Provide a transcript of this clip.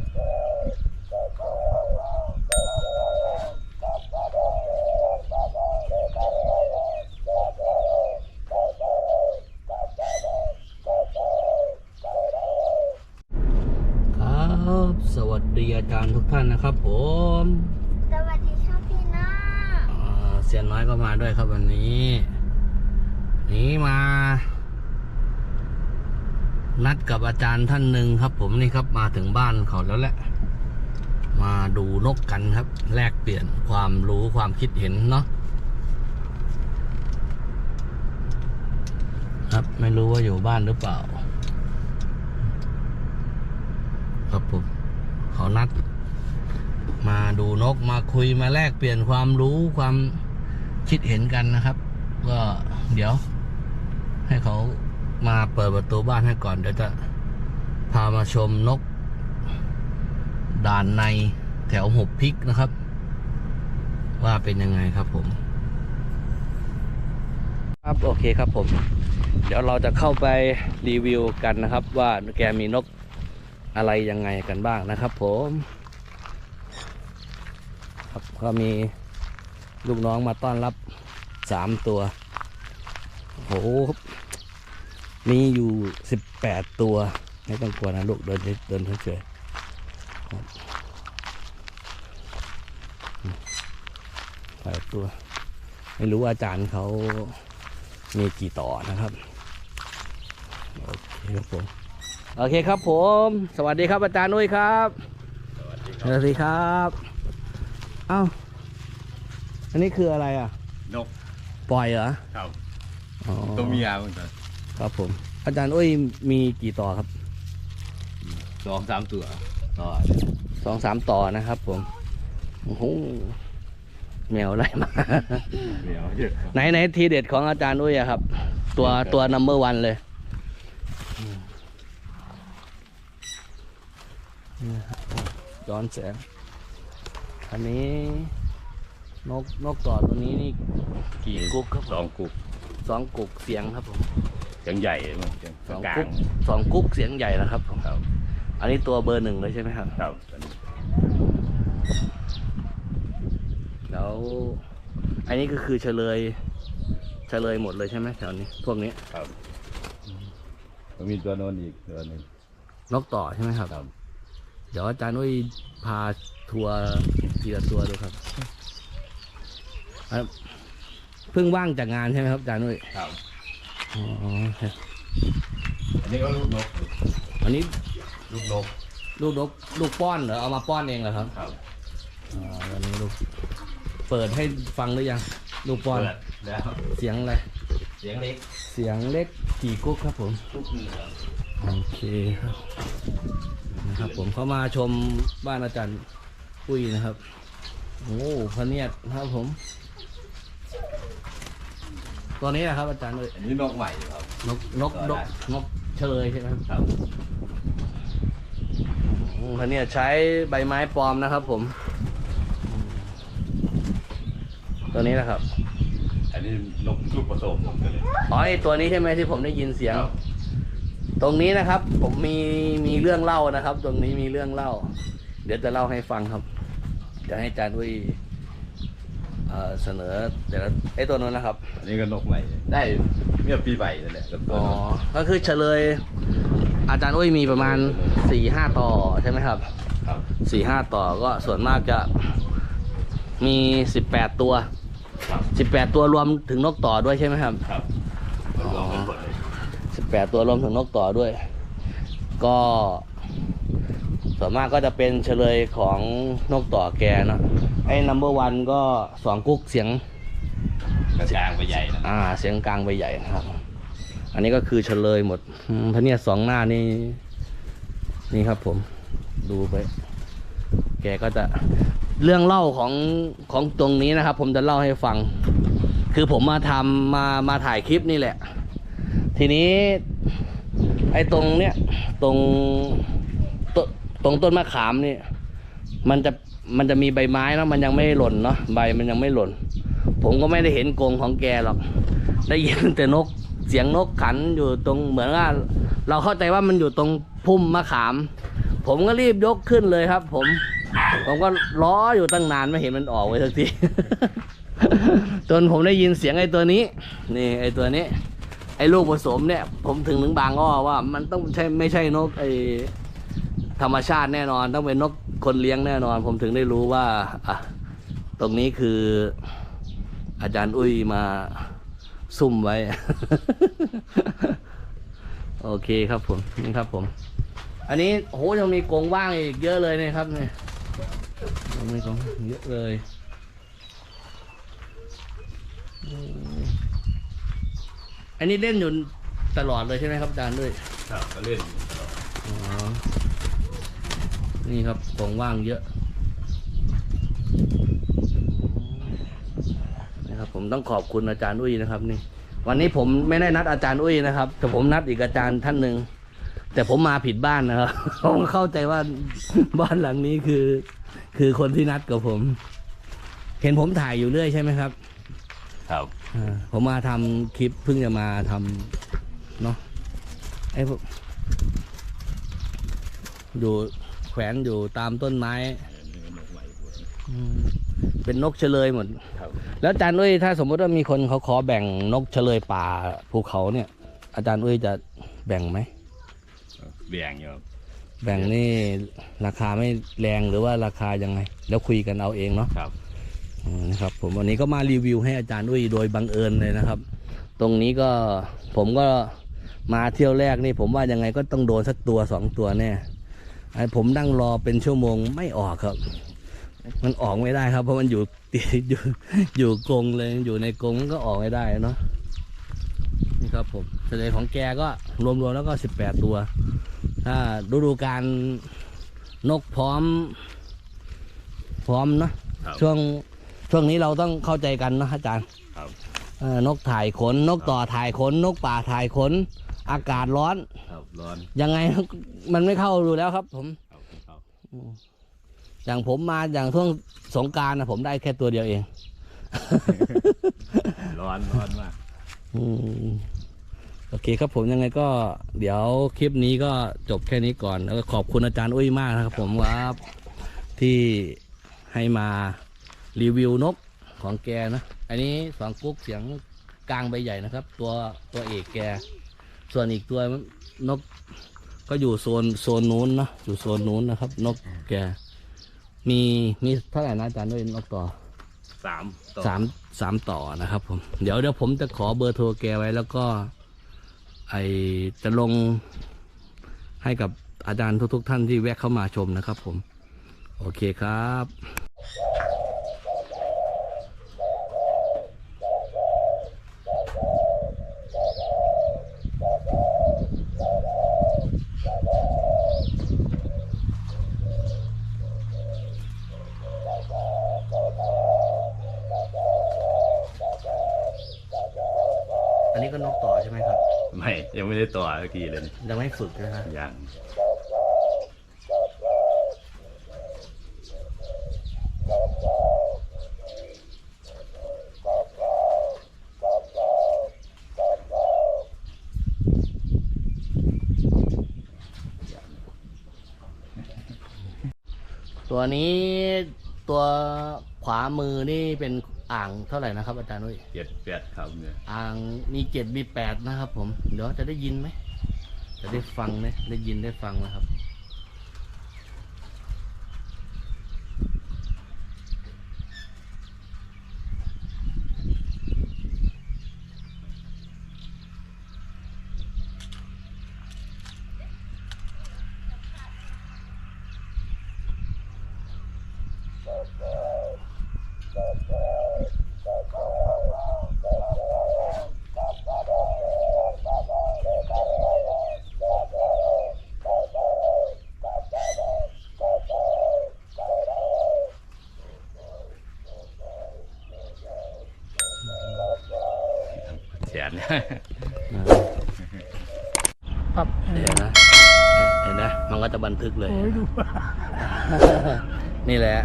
ครับสวัสดีอาจารย์ทุกท่านนะครับ ผม สวัสดีครับพี่น้าอ่าเซียนน้อยก็มาด้วยครับวันนี้ นี่มา นัดกับอาจารย์ท่านหนึ่งครับ ผมนี่ครับมาถึงบ้านเขาแล้วแหละ มาดูนกกันครับ แลกเปลี่ยนความรู้ความคิดเห็นเนาะครับไม่รู้ว่าอยู่บ้านหรือเปล่า ครับผมเขานัด มาดูนกมาคุยมาแลกเปลี่ยนความรู้ความคิดเห็นกันนะครับ ก็เดี๋ยว ให้เขา มาเปิดประตูบ้านให้ก่อน เดี๋ยวจะพามาชมนก ด่านในแถวหบพิกนะครับ ว่าเป็นยังไงครับผม ครับโอเคครับผม เดี๋ยวเราจะเข้าไปรีวิวกันนะครับ ว่าแกมีนกอะไรยังไงกันบ้างนะครับ ผม ครับก็มีลูกน้องมาต้อนรับสามตัวโอ้โห มีอยู่สิบแปดตัว ไม่ต้องกลัวนะลูกเดินเดินเฉยๆครับแปดตัว ไม่รู้ว่าอาจารย์เขามีกี่ต่อนะครับโอเคครับผมโอเคครับผม สวัสดีครับอาจารย์นุ้ยครับสวัสดีครับเอ้าอันนี้คืออะไรอะ นก ปล่อยเหรอ ครับอ๋อตัวเมียเหมือนกัน ครับผม อาจารย์อุ้ยมีกี่ต่อครับสองสามตัวต่อสองสามต่อนะครับ ผมโอ้โหแมวอะไรมาเมียเยอะไหนไหนทีเด็ดของอาจารย์อุ้ยอะครับ ตัวตัวนัมเบอร์วันเลยอืมนี่นะครับย้อนแสงอันนี้ นกนกต่อตัวนี้นี่กี่กุ๊กครับสองกุกสองกุ๊กเสียงครับผม เสียงใหญ่มั้งเสียงสองกลากุ๊งกสองกุ๊กเสียงใหญ่นะครับผมครับอันนี้ตัวเบอร์หนึ่งเลยใช่ไหมครับ ครับแล้วอันนี้ก็คือเฉลย เฉลยหมดเลยใช่ไหมแถวนี้พวกนี้ ครับมันมีตัวโน้นอีกตัวหนึ่งนกต่อใช่ไหมครับ ครับเดี๋ยวอาจารย์นุ้ยพาทัวร์ทีละตัวดูครับอะเพิ่งว่างจากงานใช่ไหมครับอาจารย์นุ้ยครับ อ๋อครับอันนี้ก็ลูกนกอันนี้ลูกนกลูกนกลูกป้อนเหรอเอามาป้อนเองเหรอครับครับอ๋ออันนี้ลูกเปิดให้ฟังหรือยัง ลูกป้อน เปิดแล้วเสียงอะไร เสียงเล็กเสียงเล็กกี่กุ๊กครับผม ลูกเหนือโอเคครับนะครับ ผมเข้ามาชมบ้านอาจารย์ปุ้ยนะครับ โอ้พระเนียดครับผม ตัวนี้นะครับอาจารย์เลยอันนี้นกใหม่ครับ นกนกต่อนได้กนกเฉลยใช่ไหมครับครับอืมพระเนียดใช้ใบไม้ปลอมนะครับ ผม ตัวนี้นะครับอันนี้นกลูกผสมผมกันเลย อ๋อไอตัวนี้ใช่ไหมที่ผมได้ยินเสียง ครับ ตรงนี้นะครับ ผมมีมีเรื่องเล่านะครับ ตรงนี้มีเรื่องเล่า เดี๋ยวจะเล่าให้ฟังครับ จะให้อาจารย์ดุ้ย เอ่อเสนอเดี๋ยวไอ้ตัวนั้นนะครับ อันนี้ก็นกใหม่ ได้เมื่อปีใหม่นั่นแหละกับตัวอ๋อ นกก็คือเฉลย อาจารย์อุ้ยมีประมาณสี่ห้าต่อใช่ไหมครับครับสี่ห้าต่อก็ส่วนมากจะมีสิบแปดตัว ครับสิบแปดตัวรวมถึงนกต่อด้วยใช่ไหมครับ ครับรวมกันหมดเลยสิบแปดตัวรวมถึงนกต่อด้วย ก็ ส่วนมากก็จะเป็นเฉลยของนกต่อแกเนอะไอ้นัมเบอร์วันก็สองกุ๊กเสียงกระจางไปใหญ่นะอ่า เสียงกลางใบใหญ่นะครับ อันนี้ก็คือเฉลยหมดอืมพะเนียดสองหน้านี่นี่ครับผมดูไป แกก็จะเรื่องเล่าของของตรงนี้นะครับ ผมจะเล่าให้ฟัง คือผมมาทำมามาถ่ายคลิปนี่แหละ ทีนี้ ไอ้ตรงเนี้ยตรง ตรงต้นมะขามนี่ มันจะมันจะมีใบไม้เนาะมันยังไม่หล่นเนาะใบมันยังไม่หล่น ผมก็ไม่ได้เห็นกรงของแกหรอก ได้ยินแต่นกเสียงนกขันอยู่ตรงเหมือนว่า เราเข้าใจว่ามันอยู่ตรงพุ่มมะขาม ผมก็รีบยกขึ้นเลยครับ ผม ผมก็ล้ออยู่ตั้งนานไม่เห็นมันออกไว้สักทีจนผมได้ยินเสียงไอ้ตัวนี้ นี่ไอ้ตัวนี้ ไอ้ลูกผสมเนี่ย ผมถึงถึงบางอ้อว่ามันต้องใช่ไม่ใช่นกไอ้ ธรรมชาติแน่นอน ต้องเป็นนกคนเลี้ยงแน่นอน ผมถึงได้รู้ว่าอะตรงนี้คือ อาจารย์อุ้ยมาซุ่มไว้ โอเคครับผมนี่ครับผม อันนี้โอ้โหยังมีกรงว่างอีกเยอะเลยนะครับเนี่ยยังมีกรงเยอะเลยอืมอันนี้เล่นอยู่ตลอดเลยใช่ไหมครับอาจารย์ด้วยครับก็เล่นอ๋อ นี่ครับกรงว่างเยอะนะครับผมต้องขอบคุณอาจารย์อุ้ยนะครับ นี่ วันนี้ผมไม่ได้นัดอาจารย์อุ้ยนะครับ แต่ผมนัดอีกอาจารย์ท่านหนึ่งแต่ผมมาผิดบ้านนะครับผมเข้าใจว่าบ้านหลังนี้คือ คือคนที่นัดกับผม เห็นผมถ่ายอยู่เรื่อยใช่ไหมครับ ครับอ่าผมมาทำคลิปเพิ่งจะมาทำเนาะไอ้พวกอยู่ แขวนอยู่ตามต้นไม้อืมเป็นนกเฉลยหมด ครับ แล้วอาจารย์อุ้ยถ้าสมมติว่ามีคนเขาขอแบ่งนกเฉลยป่าภูเขาเนี่ย อาจารย์อุ้ยจะแบ่งไหม เบี่ยงอยู่ครับแบ่งนี่ราคาไม่แรงหรือว่าราคายังไง แล้วคุยกันเอาเองเนาะ ครับ อืมนะครับผมวันนี้ก็มารีวิวให้อาจารย์อุ้ยโดยบังเอิญเลยนะครับ ตรงนี้ก็ผมก็มาเที่ยวแรกนี่ผมว่ายังไงก็ต้องโดนสักตัวสองตัวแน่ไอ้ ผมนั่งรอเป็นชั่วโมงไม่ออกครับ มันออกไม่ได้ครับ เพราะมันอยู่ติดอยู่อยู่กรงเลยอยู่ในกรงมันก็ออกไม่ได้เนาะนี่ครับผมเฉลยของแกก็รวมๆแล้วก็สิบแปดตัว ถ้าฤดูการนกพร้อม พร้อมเนอะครับช่วงช่วงนี้เราต้องเข้าใจกันเนอะอาจารย์ครับเอ่อนกถ่ายขน นกต่อถ่ายขน นกป่าถ่ายขน อากาศร้อน ครับร้อนยังไง มันไม่เข้าดูแล้วครับ ผมครับครับอย่างผมมาอย่างช่วงสงกรารนะผมได้แค่ตัวเดียวเอง ร้อนร้อนมากอืมโอเคครับผมยังไงก็ เดี๋ยวคลิปนี้ก็จบแค่นี้ก่อน แล้วก็ขอบคุณอาจารย์อุ้ยมากนะครับ ผมครับ ที่ให้มารีวิวนกของแกนะ อันนี้สองกุ๊กเสียงกลางใบใหญ่นะครับ ตัวตัวเอกแก ส่วนอีกตัวนกก็อยู่โซนโซนนู้นเนอะอยู่โซนนู้นนะครับ นกแกมีมีเท่าไหร่นะอาจารย์ด้วยนกต่อสามต่อสามสามต่อนะครับผมเดี๋ยวเดี๋ยวผมจะขอเบอร์โทรแกไว้แล้วก็ ไอจะลงให้กับอาจารย์ทุกๆ ท่านที่แวะเข้ามาชมนะครับผม โอเคครับ ก็นกต่อใช่ไหมครับ ไม่ยังไม่ได้ต่อสักทีเลยนี่ยังไม่ฝึกนะฮะยังตัวนี้ตัวขวามือนี่เป็น อ่างเท่าไหร่นะครับอาจารย์นุ้ยเจ็ดแปดครับเนี่ยอ่างมีเจ็ดมีแปดนะครับ ผม เดี๋ยวจะได้ยินไหมจะได้ฟังไหมได้ยินได้ฟังนะครับ แขนครับเดี๋ยวนะเห็นนะ มันก็จะบันทึกเลยโอ้ยดูนี่แหละ